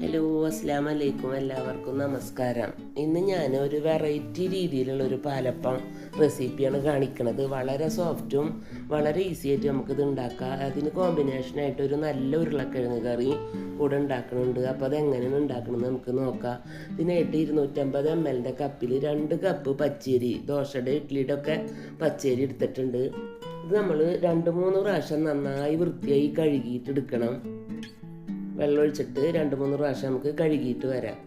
Hello അസ്സാം വലൈക്കും എല്ലാവർക്കും നമസ്കാരം. ഇന്ന് ഞാൻ ഒരു വെറൈറ്റി രീതിയിലുള്ള ഒരു പാലപ്പം റെസിപ്പിയാണ് കാണിക്കുന്നത് വളരെ സോഫ്റ്റും വളരെ ഈസി ആയിട്ട് നമുക്കിത് ഉണ്ടാക്കാം. അതിന് കോമ്പിനേഷനായിട്ട് ഒരു നല്ല ഉരുളക്കിഴങ്ങ് കറി കൂടെ ഉണ്ടാക്കുന്നുണ്ട് അപ്പോൾ അതെങ്ങനെയാണ് ഉണ്ടാക്കണമെന്ന് നമുക്ക് നോക്കാം. ഇതിനായിട്ട് ഇരുന്നൂറ്റമ്പത് എം എല്ലിന്റെ കപ്പിൽ രണ്ട് കപ്പ് പച്ചരി ദോശയുടെ ഇഡ്ഡലിയുടെ ഒക്കെ പച്ചരി എടുത്തിട്ടുണ്ട്. ഇത് നമ്മൾ രണ്ട് മൂന്ന് പ്രാവശ്യം നന്നായി വൃത്തിയായി കഴുകിയിട്ട് എടുക്കണം. വെള്ളം ഒഴിച്ചിട്ട് രണ്ട് മൂന്ന് പ്രാവശ്യം നമുക്ക് കഴുകിയിട്ട് വരാം.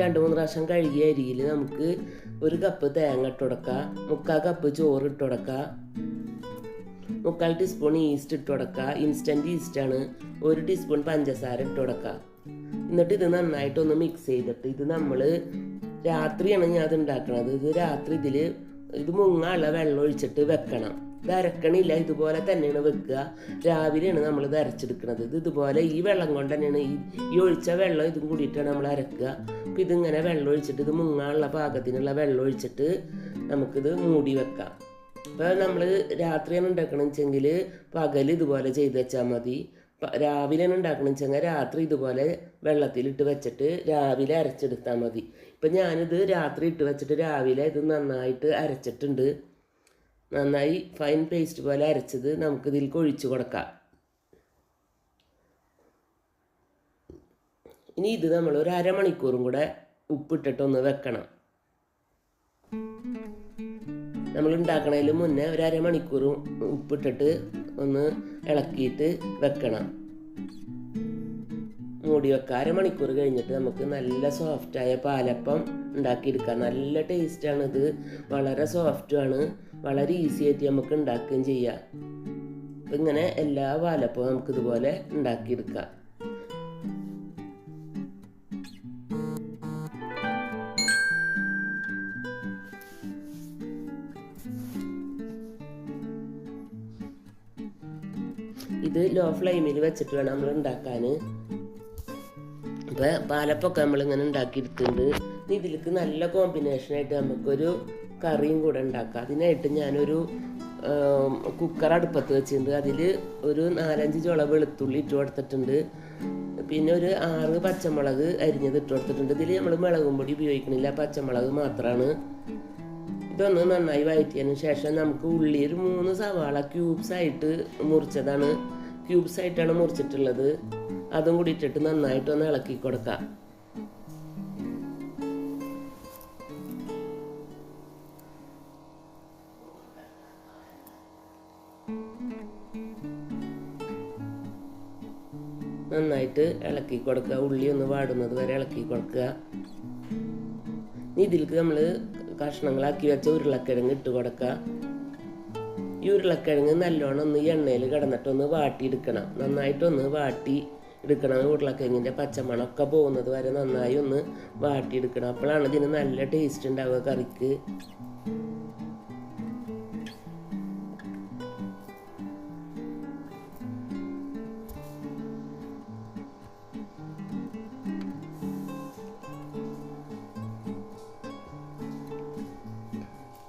രണ്ട് മൂന്ന് പ്രാവശ്യം കഴുകിയ അരിയിൽ നമുക്ക് ഒരു കപ്പ് തേങ്ങ ഇട്ട് കൊടുക്കാം. മുക്കാൽ കപ്പ് ചോറ് ഇട്ട് കൊടുക്കാം. മുക്കാൽ ടീസ്പൂൺ ഈസ്റ്റ് ഇട്ട് കൊടുക്കുക ഇൻസ്റ്റന്റ് ഈസ്റ്റാണ് ഒരു ടീസ്പൂൺ പഞ്ചസാര ഇട്ട് കൊടുക്കുക എന്നിട്ട് ഇത് നന്നായിട്ടൊന്ന് മിക്സ് ചെയ്തിട്ട് ഇത് നമ്മൾ രാത്രിയാണ് ഞാൻ അത് ഉണ്ടാക്കുന്നത് ഇത് രാത്രി ഇതിൽ ഇത് മുങ്ങാനുള്ള വെള്ളം ഒഴിച്ചിട്ട് വെക്കണം. ഇത് അരക്കണില്ല ഇതുപോലെ തന്നെയാണ് വെക്കുക. രാവിലെയാണ് നമ്മൾ ഇത് അരച്ചെടുക്കുന്നത് ഇത് ഇതുപോലെ ഈ വെള്ളം കൊണ്ട് തന്നെയാണ് ഈ ഈ ഒഴിച്ച വെള്ളം ഇതും കൂടിയിട്ടാണ് നമ്മൾ അരക്കുക. അപ്പം ഇതിങ്ങനെ വെള്ളം ഒഴിച്ചിട്ട് ഇത് മുങ്ങാനുള്ള പാകത്തിനുള്ള വെള്ളം ഒഴിച്ചിട്ട് നമുക്കിത് മൂടി വെക്കാം. അപ്പോൾ നമ്മൾ രാത്രിയാണ് ഉണ്ടാക്കണമെന്ന് വെച്ചെങ്കിൽ പകൽ ഇതുപോലെ ചെയ്ത് വെച്ചാൽ മതി. രാവിലെയാണ് ഉണ്ടാക്കണം വെച്ചാൽ രാത്രി ഇതുപോലെ വെള്ളത്തിലിട്ട് വെച്ചിട്ട് രാവിലെ അരച്ചെടുത്താൽ മതി. ഇപ്പം ഞാനിത് രാത്രി ഇട്ട് വെച്ചിട്ട് രാവിലെ ഇത് നന്നായിട്ട് അരച്ചിട്ടുണ്ട്. നന്നായി ഫൈൻ പേസ്റ്റ് പോലെ അരച്ചത് നമുക്ക് ഇതിലേക്ക് ഒഴിച്ചു കൊടുക്കാം. ഇനി ഇത് നമ്മൾ ഒരു അരമണിക്കൂറും കൂടെ ഉപ്പിട്ടിട്ടൊന്ന് വെക്കണം. നമ്മൾ ഉണ്ടാക്കണതിന് മുന്നേ ഒരു അരമണിക്കൂർ ഉപ്പിട്ടിട്ട് ഒന്ന് ഇളക്കിയിട്ട് വെക്കണം. മൂടി വെക്കുക അരമണിക്കൂർ കഴിഞ്ഞിട്ട് നമുക്ക് നല്ല സോഫ്റ്റായ പാലപ്പം ഉണ്ടാക്കിയെടുക്കാം. നല്ല ടേസ്റ്റാണ് ഇത്. വളരെ സോഫ്റ്റുമാണ് വളരെ ഈസി ആയിട്ട് നമുക്ക് ഉണ്ടാക്കുകയും ചെയ്യാം. ഇങ്ങനെ എല്ലാ പാലപ്പവും നമുക്ക് ഇതുപോലെ ഉണ്ടാക്കിയെടുക്കാം. ഇത് ലോ ഫ്ലെയിമിൽ വെച്ചിട്ട് വേണം നമ്മൾ ഉണ്ടാക്കാൻ ഇപ്പം പാലപ്പൊക്കെ നമ്മളിങ്ങനെ ഉണ്ടാക്കിയെടുത്തിട്ടുണ്ട് ഇതിലേക്ക് നല്ല കോമ്പിനേഷനായിട്ട് നമുക്കൊരു കറിയും കൂടെ ഉണ്ടാക്കാം അതിനായിട്ട് ഞാനൊരു കുക്കർ അടുപ്പത്ത് വെച്ചിട്ടുണ്ട്. അതിൽ ഒരു നാലഞ്ച് ചുള വെളുത്തുള്ളി ഇട്ട് കൊടുത്തിട്ടുണ്ട്. പിന്നെ ഒരു ആറ് പച്ചമുളക് അരിഞ്ഞത് ഇട്ട് കൊടുത്തിട്ടുണ്ട്. ഇതിൽ നമ്മൾ മുളകും പൊടി ഉപയോഗിക്കണില്ല. പച്ചമുളക് മാത്രമാണ് ഇതൊന്ന് നന്നായി വഴറ്റിയതിന് ശേഷം നമുക്ക് ഉള്ളി ഒരു മൂന്ന് സവാള ക്യൂബ്സ് ആയിട്ട് മുറിച്ചതാണ്. ക്യൂബ്സ് ആയിട്ടാണ് മുറിച്ചിട്ടുള്ളത്. അതും കൂടി ഇട്ടിട്ട് നന്നായിട്ട് ഒന്ന് ഇളക്കി കൊടുക്കാം. നന്നായിട്ട് ഇളക്കി കൊടുക്കുക. ഉള്ളി ഒന്ന് വാടുന്നത് വരെ ഇളക്കി കൊടുക്കുക. ഇതിലേക്ക് നമ്മൾ കഷ്ണങ്ങളാക്കി വെച്ച ഉരുളക്കിഴങ്ങ് ഇട്ട് കൊടുക്കുക. ഈ ഉരുളക്കിഴങ്ങ് നല്ലോണം ഒന്ന് എണ്ണയിൽ കിടന്നിട്ടൊന്ന് വാട്ടിയെടുക്കണം. നന്നായിട്ടൊന്ന് വാട്ടി എടുക്കണം. ഉരുളക്കിഴങ്ങിന്റെ പച്ചമണമൊക്കെ പോകുന്നത് വരെ നന്നായി ഒന്ന് വാട്ടിയെടുക്കണം. അപ്പോഴാണ് ഇതിന് നല്ല ടേസ്റ്റ് ഉണ്ടാവുക കറിക്ക്.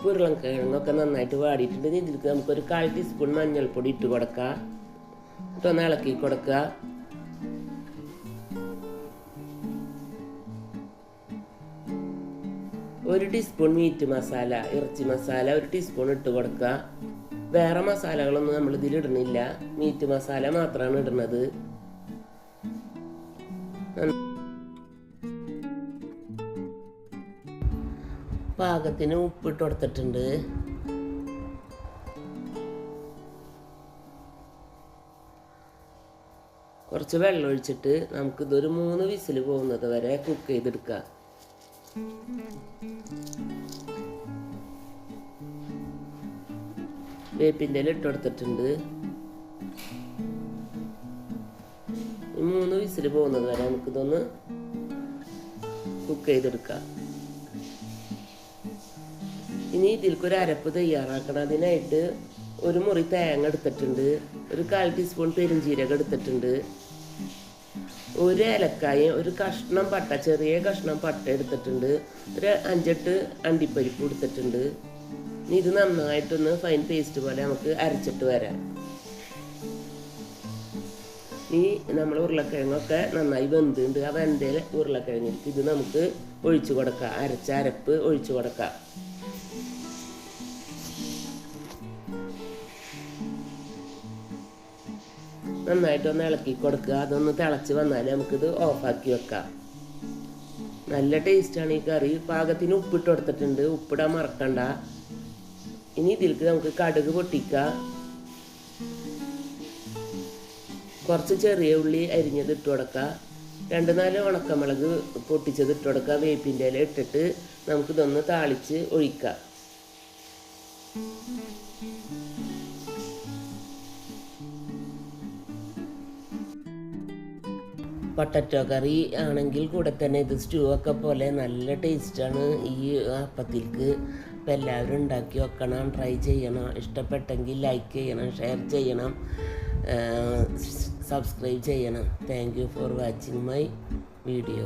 ഉരുളക്കിഴങ്ങൊക്കെ നന്നായിട്ട് വാടിയിട്ടുണ്ട്. ഇതിലേക്ക് നമുക്കൊരു കാൽ ടീസ്പൂൺ മഞ്ഞൾപ്പൊടി ഇട്ട് കൊടുക്കാം. ഇട്ടൊന്ന് ഇളക്കി കൊടുക്കുക. ഒരു ടീസ്പൂൺ മീറ്റ് മസാല ഇറച്ചി മസാല ഒരു ടീസ്പൂൺ ഇട്ട് കൊടുക്കുക. വേറെ മസാലകളൊന്നും നമ്മൾ ഇതിൽ ഇടുന്നില്ല. മീറ്റ് മസാല മാത്രമാണ് ഇടുന്നത്. പാകത്തിന് ഉപ്പിട്ട് കൊടുത്തിട്ടുണ്ട്. കുറച്ച് വെള്ളം ഒഴിച്ചിട്ട് നമുക്ക് നമുക്കിതൊരു മൂന്ന് വിസിൽ പോകുന്നത് വരെ കുക്ക് ചെയ്തെടുക്കാം. വേപ്പിന്റെ ഇല ഇട്ട് കൊടുത്തിട്ടുണ്ട്. മൂന്ന് വിസിൽ പോകുന്നത് വരെ നമുക്കിതൊന്ന് കുക്ക് ചെയ്തെടുക്കാം. ഇനി ഇതിൽക്ക് ഒരു അരപ്പ് തയ്യാറാക്കണം. അതിനായിട്ട് ഒരു മുറി തേങ്ങ എടുത്തിട്ടുണ്ട്. ഒരു കാൽ ടീസ്പൂൺ പെരുംജീരകം എടുത്തിട്ടുണ്ട്. ഒരു ഏലക്കായും ഒരു കഷ്ണം പട്ട ചെറിയ കഷ്ണം പട്ട എടുത്തിട്ടുണ്ട്. ഒരു അഞ്ചെട്ട് അണ്ടിപ്പരിപ്പ് എടുത്തിട്ടുണ്ട്. ഇനി ഇത് നന്നായിട്ടൊന്ന് ഫൈൻ പേസ്റ്റ് പോലെ നമുക്ക് അരച്ചിട്ട് വരാം. ഇനി നമ്മൾ ഉരുളക്കിഴങ്ങൊക്കെ നന്നായി വെന്തുണ്ട്. ആ വെന്തയിൽ ഉരുളക്കിഴങ്ങിലേക്ക് ഇത് നമുക്ക് ഒഴിച്ചു കൊടുക്കാം. അരച്ച അരപ്പ് ഒഴിച്ചു കൊടുക്കാം. നന്നായിട്ടൊന്ന് ഇളക്കി കൊടുക്കുക. അതൊന്ന് തിളച്ച് വന്നാൽ നമുക്കിത് ഓഫാക്കി വെക്കാം. നല്ല ടേസ്റ്റാണ് ഈ കറി. പാകത്തിന് ഉപ്പിട്ട് കൊടുത്തിട്ടുണ്ട്. ഉപ്പിടാൻ മറക്കണ്ട. ഇനി ഇതിലേക്ക് നമുക്ക് കടുക് പൊട്ടിക്കുക. കുറച്ച് ചെറിയ ഉള്ളി അരിഞ്ഞത് ഇട്ട് കൊടുക്കുക. രണ്ട് നാല് ഉണക്കമുളക് പൊട്ടിച്ചത് ഇട്ട് കൊടുക്കുക. വേപ്പിന്റെ ഇല ഇട്ടിട്ട് നമുക്കിതൊന്ന് താളിച്ച് ഒഴിക്കാം. പൊട്ടറ്റോ കറി ആണെങ്കിൽ കൂടെ തന്നെ ഇത് സ്റ്റൂ ഒക്കെ പോലെ നല്ല ടേസ്റ്റാണ് ഈ അപ്പത്തിൽക്ക്. അപ്പം എല്ലാവരും ഉണ്ടാക്കി വെക്കണം ട്രൈ ചെയ്യണം. ഇഷ്ടപ്പെട്ടെങ്കിൽ ലൈക്ക് ചെയ്യണം ഷെയർ ചെയ്യണം. സബ്സ്ക്രൈബ് ചെയ്യണം. Thank you for watching my video